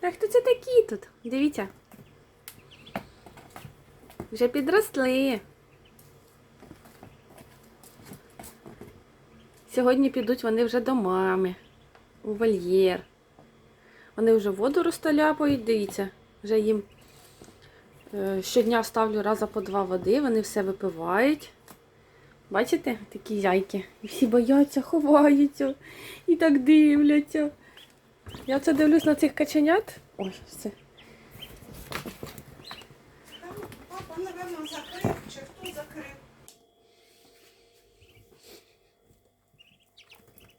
Так хто це такі тут? Дивіться. Вже підросли. Сьогодні підуть вони вже до мами у вольєр. Вони вже воду розтоляпають, дивіться, вже їм е, щодня ставлю раза по два води, вони все випивають. Бачите, такі яйки. І всі бояться, ховаються і так дивляться. Я це дивлюсь на цих каченят. Ой, все. Папа, напевно, закрив, чи хто закрив.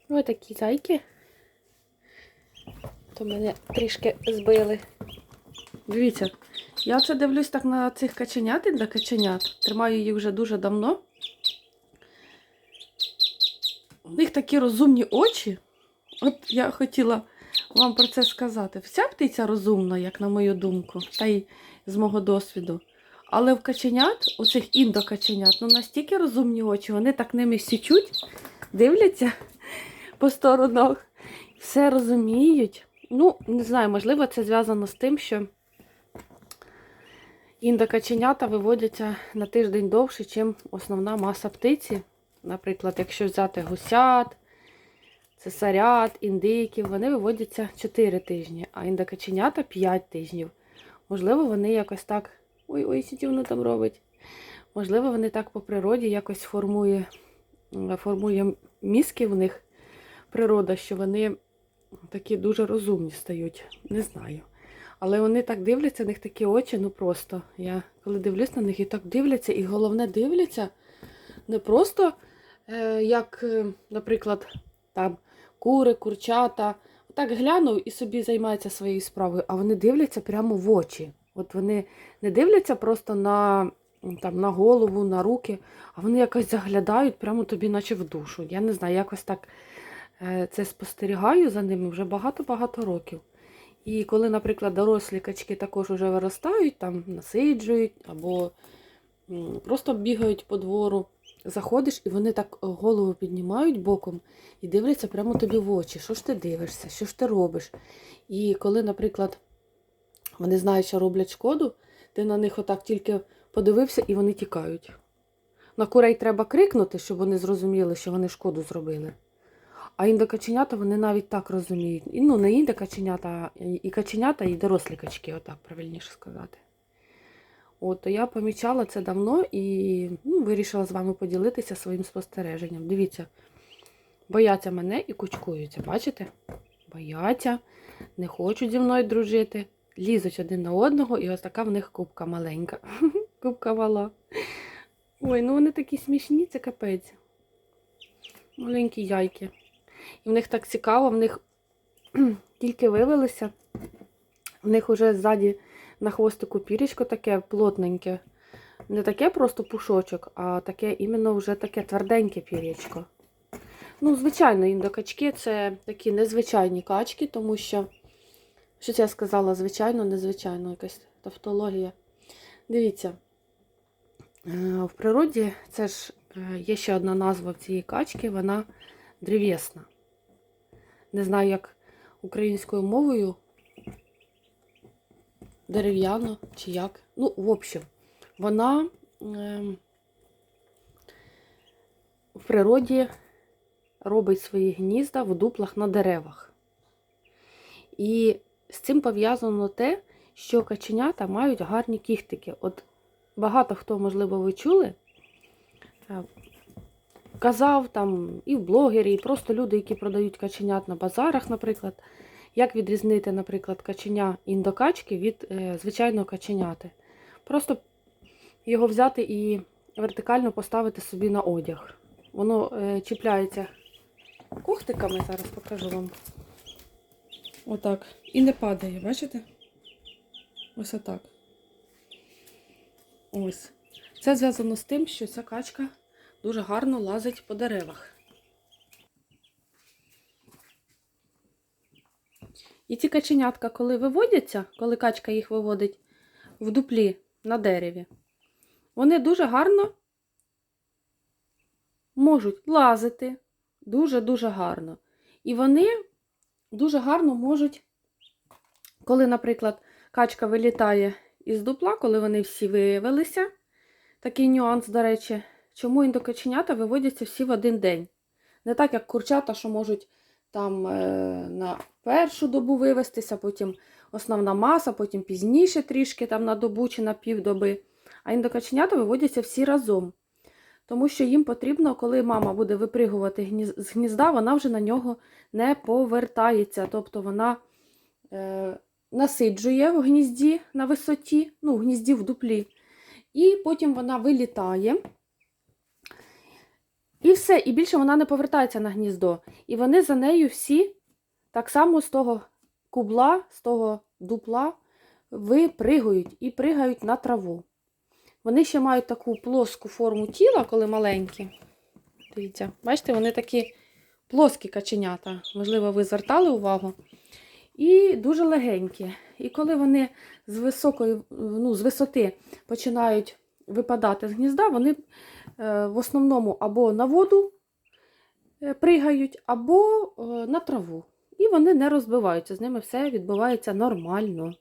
Ось такі зайки. То мене трішки збили. Дивіться, я це дивлюсь так на цих каченят і для каченят. Тримаю їх вже дуже давно. У них такі розумні очі. От я хотіла вам про це сказати. Вся птиця розумна, як на мою думку, та й з мого досвіду. Але в каченят, у цих індокаченят, ну настільки розумні очі, вони так ними січуть, дивляться по сторонах, все розуміють. Ну, не знаю, можливо, це зв'язано з тим, що індокаченята виводяться на тиждень довше, ніж основна маса птиці. Наприклад, якщо взяти гусят, цесарят, індиків, вони виводяться 4 тижні, а індокаченята 5 тижнів. Можливо, вони якось так. Ой-ой, сіті воно там робить. Можливо, вони так по природі якось формує, формує мізки в них природа, що вони такі дуже розумні стають. Не знаю. Але вони так дивляться, в них такі очі, ну просто. Я коли дивлюсь на них і так дивляться, і головне дивляться не просто е, як, е, наприклад, там кури, курчата. Так глянув і собі займається своєю справою, а вони дивляться прямо в очі. От вони не дивляться просто на, там, на голову, на руки, а вони якось заглядають прямо тобі, наче в душу. Я не знаю, якось так е, це спостерігаю за ними вже багато-багато років. І коли, наприклад, дорослі качки також вже виростають, там насиджують або просто бігають по двору, заходиш, і вони так е, голову піднімають боком і дивляться прямо тобі в очі. Що ж ти дивишся, що ж ти робиш? І коли, наприклад, вони знають, що роблять шкоду, ти на них отак тільки подивився і вони тікають. На курей треба крикнути, щоб вони зрозуміли, що вони шкоду зробили. А індокаченята вони навіть так розуміють. І, ну, не індокаченята, і каченята, і дорослі качки, отак правильніше сказати. От, то я помічала це давно і ну, вирішила з вами поділитися своїм спостереженням. Дивіться, бояться мене і кучкуються, бачите? Бояться, не хочуть зі мною дружити, лізуть один на одного, і ось така в них кубка маленька. Кубка мала. Ой, ну вони такі смішні, це капець. Маленькі яйки. І в них так цікаво, в них тільки вивелися, в них уже ззаді на хвостику пірічко таке плотненьке. Не таке просто пушочок, а таке іменно вже таке тверденьке пірічко. Ну, звичайно, індокачки це такі незвичайні качки, тому що, що це я сказала, звичайно, незвичайно, якась тавтологія. Дивіться, е, в природі це ж е, є ще одна назва в цієї качки, вона древесна. Не знаю, як українською мовою дерев'яно чи як. Ну, в общем, вона ем, в природі робить свої гнізда в дуплах на деревах. І з цим пов'язано те, що каченята мають гарні кіхтики. От багато хто, можливо, ви чули, е, казав там і в блогері, і просто люди, які продають каченят на базарах, наприклад, як відрізнити, наприклад, каченя індокачки від е, звичайного каченяти. Просто його взяти і вертикально поставити собі на одяг. Воно е, чіпляється кухтиками, зараз покажу вам. Отак. І не падає, бачите? Ось отак. Ось. Це зв'язано з тим, що ця качка дуже гарно лазить по деревах. І ці каченятка, коли виводяться, коли качка їх виводить в дуплі на дереві, вони дуже гарно можуть лазити. Дуже-дуже гарно. І вони дуже гарно можуть коли, наприклад, качка вилітає із дупла, коли вони всі виявилися, такий нюанс, до речі, чому індокаченята виводяться всі в один день. Не так, як курчата, що можуть там е, на першу добу вивестися, потім основна маса, потім пізніше трішки там на добу чи на півдоби. А індокаченята виводяться всі разом. Тому що їм потрібно, коли мама буде випригувати з гнізда, вона вже на нього не повертається. Тобто вона е, насиджує в гнізді на висоті, ну, в гнізді в дуплі. І потім вона вилітає. І все, і більше вона не повертається на гніздо. І вони за нею всі, так само з того кубла, з того дупла, випригують і пригають на траву. Вони ще мають таку плоску форму тіла, коли маленькі. Дивіться, бачите, вони такі плоскі каченята. Можливо, ви звертали увагу. І дуже легенькі. І коли вони з високої, ну, з висоти починають випадати з гнізда, вони в основному або на воду е, пригають, або е, на траву. І вони не розбиваються. З ними все відбувається нормально.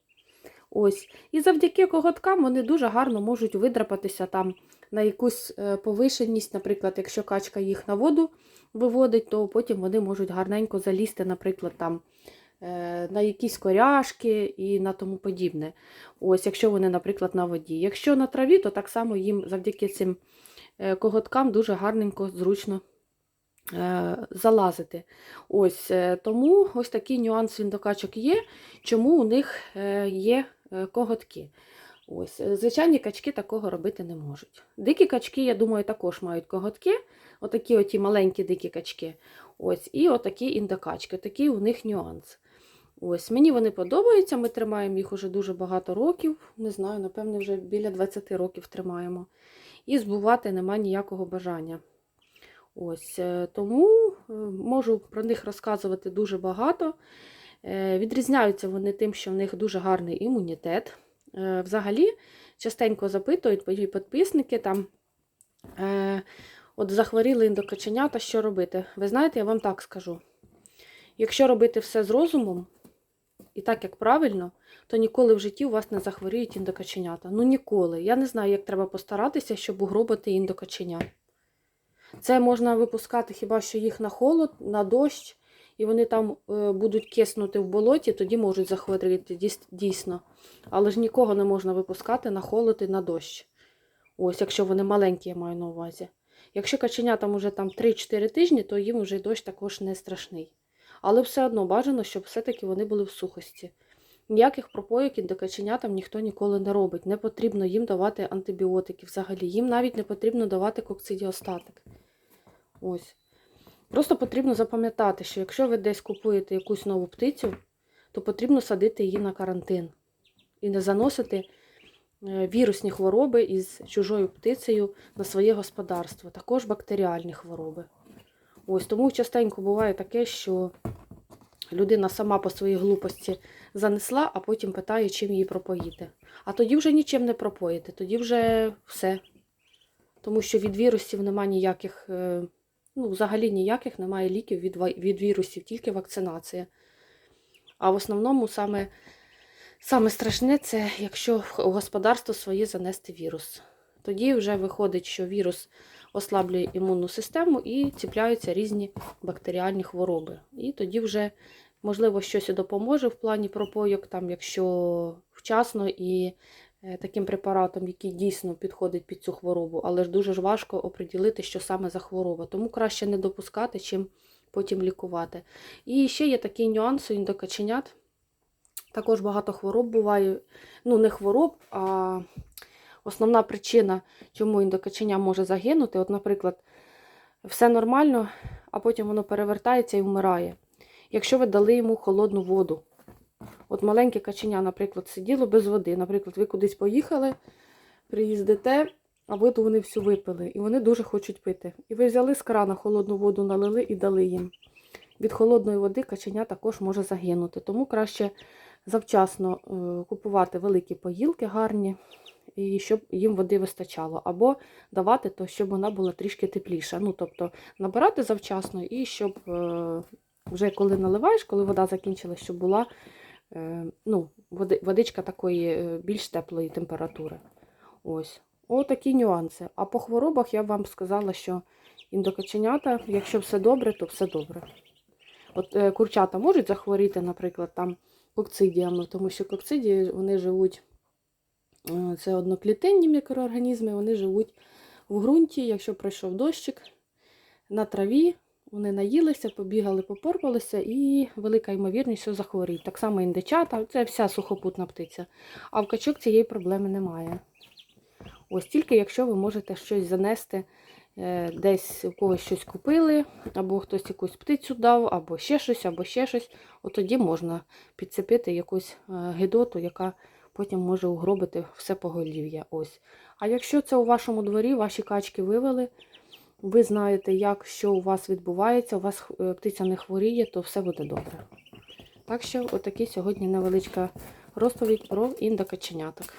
Ось. І завдяки коготкам вони дуже гарно можуть видрапатися там на якусь е, повишеність. Наприклад, якщо качка їх на воду виводить, то потім вони можуть гарненько залізти, наприклад, там е, на якісь коряшки і на тому подібне. Ось, якщо вони, наприклад, на воді. Якщо на траві, то так само їм завдяки цим е, коготкам дуже гарненько, зручно е, залазити. Ось, е, тому ось такий нюанс віндокачок є, чому у них е, є е, коготки. Ось, е, звичайні качки такого робити не можуть. Дикі качки, я думаю, також мають коготки. Отакі оті маленькі дикі качки. Ось, і отакі індокачки. Такий у них нюанс. Ось, мені вони подобаються. Ми тримаємо їх уже дуже багато років. Не знаю, напевне, вже біля 20 років тримаємо. І збувати нема ніякого бажання. Ось, е, тому е, можу про них розказувати дуже багато. Е, Відрізняються вони тим, що в них дуже гарний імунітет. Взагалі, частенько запитують мої підписники там. От захворіли індокаченята, що робити? Ви знаєте, я вам так скажу. Якщо робити все з розумом, і так, як правильно, то ніколи в житті у вас не захворіють індокаченята. Ну ніколи. Я не знаю, як треба постаратися, щоб угробити індокаченят. Це можна випускати хіба що їх на холод, на дощ, і вони там е, будуть киснути в болоті, тоді можуть захворіти дійсно. Але ж нікого не можна випускати на холод і на дощ. Ось, якщо вони маленькі, я маю на увазі. Якщо каченятам уже там 3-4 тижні, то їм вже дощ також не страшний. Але все одно бажано, щоб все-таки вони були в сухості. Ніяких пропоїк індокаченятам ніхто ніколи не робить. Не потрібно їм давати антибіотики взагалі. Їм навіть не потрібно давати кокцидіостатик. Ось. Просто потрібно запам'ятати, що якщо ви десь купуєте якусь нову птицю, то потрібно садити її на карантин і не заносити е, вірусні хвороби із чужою птицею на своє господарство, також бактеріальні хвороби. Ось тому частенько буває таке, що людина сама по своїй глупості занесла, а потім питає, чим її пропоїти. А тоді вже нічим не пропоїти, тоді вже все. Тому що від вірусів нема ніяких, е, ну, взагалі ніяких немає ліків від, від вірусів, тільки вакцинація. А в основному саме, саме страшне це якщо в господарство своє занести вірус. Тоді вже виходить, що вірус ослаблює імунну систему і ціпляються різні бактеріальні хвороби. І тоді вже, можливо, щось і допоможе в плані пропойок, там, якщо вчасно і е, таким препаратом, який дійсно підходить під цю хворобу, але ж дуже ж важко оприділити, що саме за хвороба. Тому краще не допускати, чим потім лікувати. І ще є такий нюанс у індокаченят. Також багато хвороб буває. Ну, не хвороб, а основна причина, чому індокаченя може загинути. От, наприклад, все нормально, а потім воно перевертається і вмирає. Якщо ви дали йому холодну воду. От маленьке каченя, наприклад, сиділо без води. Наприклад, ви кудись поїхали, приїздите, а воду вони всю випили, і вони дуже хочуть пити. І ви взяли з крана холодну воду, налили і дали їм. Від холодної води каченя також може загинути. Тому краще завчасно е, купувати великі поїлки гарні, і щоб їм води вистачало. Або давати, то щоб вона була трішки тепліша. Ну, тобто набирати завчасно і щоб е, вже коли наливаєш, коли вода закінчилась, щоб була е, ну, води- водичка такої е, більш теплої температури. Ось. Отакі нюанси. А по хворобах я вам сказала, що індокаченята, якщо все добре, то все добре. От е, курчата можуть захворіти, наприклад, там кокцидіями, тому що кокцидії вони живуть, це одноклітинні мікроорганізми, вони живуть в ґрунті, якщо пройшов дощик, на траві, вони наїлися, побігали, попорпалися і велика ймовірність, що захворіють. Так само індичата, це вся сухопутна птиця. А в качок цієї проблеми немає. Ось тільки якщо ви можете щось занести, е, десь у когось щось купили, або хтось якусь птицю дав, або ще щось, або ще щось, от тоді можна підцепити якусь е, гидоту, яка потім може угробити все поголів'я. Ось. А якщо це у вашому дворі, ваші качки вивели, ви знаєте, як що у вас відбувається, у вас е, птиця не хворіє, то все буде добре. Так що, отакий сьогодні невеличка розповідь про індокаченяток.